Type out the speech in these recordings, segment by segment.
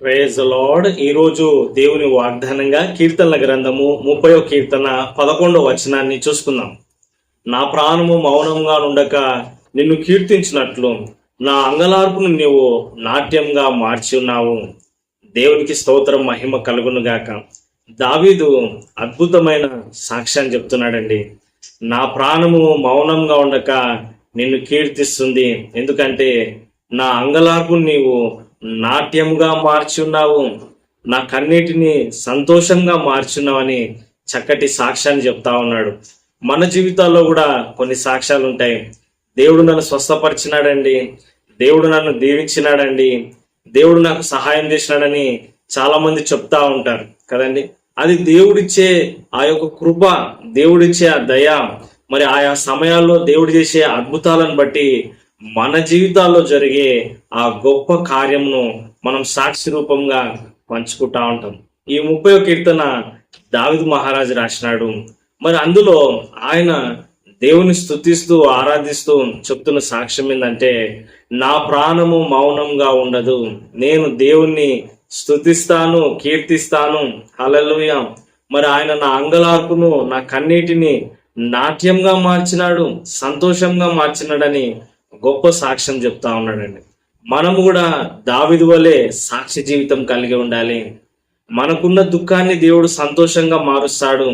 Praise lord ఈరోజు దేవుని వాగ్దానంగా కీర్తనల గ్రంథము ముప్పయో కీర్తన పదకొండో వచనాన్ని చూసుకుందాం. నా ప్రాణము మౌనంగా ఉండక నిన్ను కీర్తించినట్లు నా అంగలార్పును నీవు నాట్యంగా మార్చి ఉన్నావు. దేవునికి స్తోత్రం మహిమ కలుగును గాక. దావీదు అద్భుతమైన సాక్ష్యాన్ని చెప్తున్నాడండి. నా ప్రాణము మౌనంగా ఉండక నిన్ను కీర్తిస్తుంది. ఎందుకంటే నా అంగలార్పును నీవు నాట్యంగా మార్చున్నావు. నా కన్నిటిని సంతోషంగా మార్చున్నావని చక్కటి సాక్ష్యాన్ని చెప్తా ఉన్నాడు. మన జీవితాల్లో కూడా కొన్ని సాక్ష్యాలు ఉంటాయి దేవుడు నన్ను స్వస్థపరిచినాడండి. దేవుడు నన్ను దీవించినాడండి. దేవుడు నాకు సహాయం చేసినాడని చాలా మంది చెప్తా ఉంటారు. కదండి? అది దేవుడిచ్చే ఆ యొక్క కృప దేవుడిచ్చే ఆ దయ మరి ఆయా సమయాల్లో దేవుడు చేసే అద్భుతాలను బట్టి మన జీవితాల్లో జరిగే ఆ గొప్ప కార్యమును మనం సాక్షి రూపంగా పంచుకుంటా ఉంటాం. ఈ ముప్పై కీర్తన దావిద్ మహారాజు రాసినాడు. మరి అందులో ఆయన దేవుని స్థుతిస్తూ ఆరాధిస్తూ చెప్తున్న సాక్ష్యం ఏంటంటే నా ప్రాణము మౌనంగా ఉండదు. నేను దేవుణ్ణి స్థుతిస్తాను కీర్తిస్తాను. హలలుయ మరి ఆయన నా అంగలార్పును నా కన్నీటిని నాట్యంగా మార్చినాడు సంతోషంగా మార్చినాడని గొప్ప సాక్ష్యం చెప్తా ఉన్నాడండి. మనం కూడా దావిది వలె సాక్షి జీవితం కలిగి ఉండాలి. మనకున్న దుఃఖాన్ని దేవుడు సంతోషంగా మారుస్తాడు.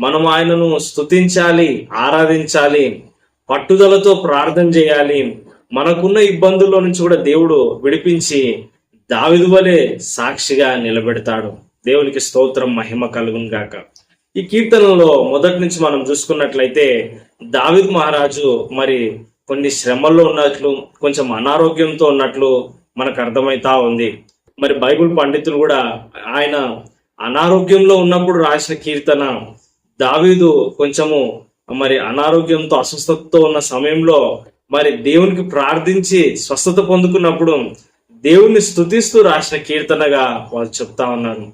మనం ఆయనను స్తుతించాలి ఆరాధించాలి పట్టుదలతో ప్రార్థన చేయాలి. మనకున్న ఇబ్బందుల్లో నుంచి కూడా దేవుడు విడిపించి దావిది వలె సాక్షిగా నిలబెడతాడు. దేవునికి స్తోత్రం మహిమ కలుగును గాక. ఈ కీర్తనలో మొదటి నుంచి మనం చూసుకున్నట్లయితే దావిద్ మహారాజు మరి కొన్ని శ్రమల్లో ఉన్నట్లు కొంచెం అనారోగ్యంతో ఉన్నట్లు మనకు అర్థమవుతా ఉంది. మరి బైబిల్ పండితులు కూడా ఆయన అనారోగ్యంలో ఉన్నప్పుడు రాసిన కీర్తన దావీదు కొంచెము మరి అనారోగ్యంతో అస్వస్థతతో ఉన్న సమయంలో మరి దేవునికి ప్రార్థించి స్వస్థత పొందుకున్నప్పుడు దేవుణ్ణి స్తుతిస్తూ రాసిన కీర్తనగా వాళ్ళు చెప్తా ఉన్నారు.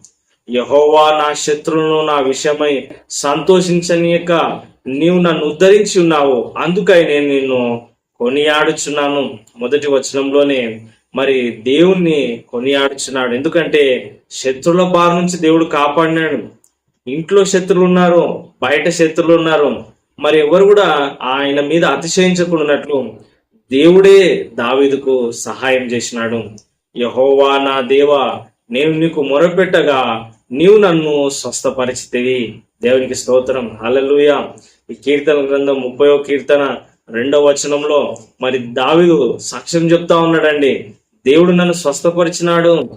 యహోవా నా శత్రువును నా విషయమై సంతోషించనీయక నీవు నన్ను ఉద్ధరించి ఉన్నావు. అందుకై నేను నిన్ను కొనియాడుచున్నాను. మొదటి వచనంలోనే మరి దేవుణ్ణి కొనియాడుచున్నాడు. ఎందుకంటే శత్రువుల బారి నుంచి దేవుడు కాపాడినాడు. ఇంట్లో శత్రులు ఉన్నారు బయట శత్రులు ఉన్నారు. మరి ఎవరు కూడా ఆయన మీద అతిశయించకున్నట్లు దేవుడే దావీదుకు సహాయం చేసినాడు. యహోవా నా దేవా నేను నీకు మొరపెట్టగా నీవు నన్ను స్వస్థపరిచితివి. దేవునికి స్తోత్రం. హల్లెలూయా. ఈ కీర్తన గ్రంథం ముప్పయో కీర్తన రెండవ వచనంలో మరి దావిదు సాక్ష్యం చెప్తా ఉన్నాడండి. దేవుడు నన్ను స్వస్థపరిచినాడు.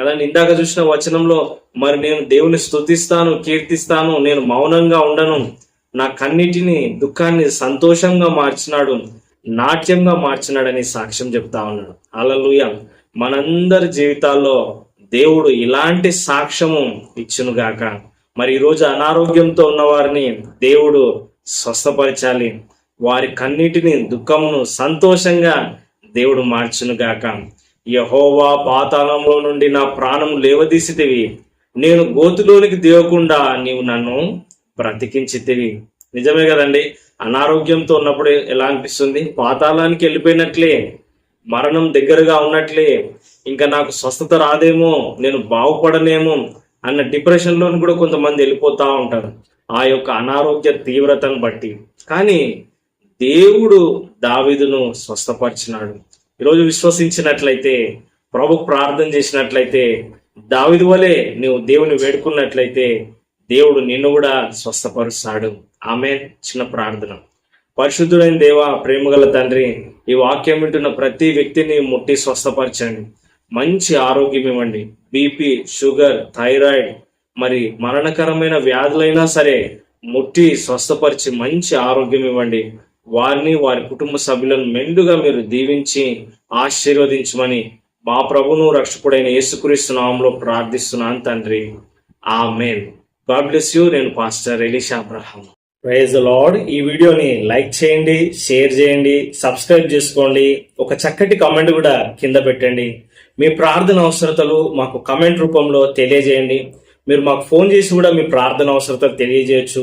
కదా ఇందాక చూసిన వచనంలో మరి నేను దేవుని స్తుతిస్తాను కీర్తిస్తాను నేను మౌనంగా ఉండను. నా కన్నిటిని దుఃఖాన్ని సంతోషంగా మార్చినాడు నాట్యంగా మార్చినాడని సాక్ష్యం చెప్తా ఉన్నాడు. అలలుయ మనందరి జీవితాల్లో దేవుడు ఇలాంటి సాక్ష్యము ఇచ్చునుగాక. మరి ఈరోజు అనారోగ్యంతో ఉన్న వారిని దేవుడు స్వస్థపరచాలి. వారి కన్నిటిని దుఃఖమును సంతోషంగా దేవుడు మార్చునుగాక. యహోవా పాతాళంలో నుండి నా ప్రాణం లేవదీసితివి. నేను గోతులోనికి దిగకుండా నీవు నన్ను బ్రతికించితివి. నిజమే కదండి అనారోగ్యంతో ఉన్నప్పుడు ఎలా అనిపిస్తుంది? పాతాళానికి వెళ్ళిపోయినట్లే మరణం దగ్గరగా ఉన్నట్లే ఇంకా నాకు స్వస్థత రాదేమో నేను బాగుపడనేమో అన్న డిప్రెషన్లోని కూడా కొంతమంది వెళ్ళిపోతా ఉంటారు. ఆ యొక్క అనారోగ్య తీవ్రతను బట్టి. కానీ దేవుడు దావీదును స్వస్థపరిచినాడు. ఈరోజు విశ్వసించినట్లయితే ప్రభు ప్రార్థన చేసినట్లయితే దావిది వలె నువ్వు దేవుని వేడుకున్నట్లయితే దేవుడు నిన్ను కూడా స్వస్థపరుస్తాడు. ఆమె చిన్న ప్రార్థన. పరిశుద్ధుడైన దేవ ప్రేమగల తండ్రి ఈ వాక్యం వింటున్న ప్రతి వ్యక్తిని ముట్టి స్వస్థపరచండి. మంచి ఆరోగ్యం ఇవ్వండి. బీపీ షుగర్ థైరాయిడ్ మరి మరణకరమైన వ్యాధులైనా సరే ముట్టి స్వస్థపరిచి మంచి ఆరోగ్యం ఇవ్వండి. వారిని వారి కుటుంబ సభ్యులను మెండుగా మీరు దీవించి ఆశీర్వదించమని మా ప్రభును రక్షకుడైన యేసుక్రీస్తు నామంలో ప్రార్థిస్తున్నాను తండ్రి. Amen god bless you. నేను pastor Elisha Abraham praise lord. ఈ వీడియోని లైక్ చేయండి షేర్ చేయండి సబ్స్క్రైబ్ చేసుకోండి. ఒక చక్కటి కామెంట్ కూడా కింద పెట్టండి. మీ ప్రార్థన అవసరతలు మాకు కమెంట్ రూపంలో తెలియజేయండి. మీరు మాకు ఫోన్ చేసి కూడా మీ ప్రార్థన అవసరతలు తెలియజేయచ్చు.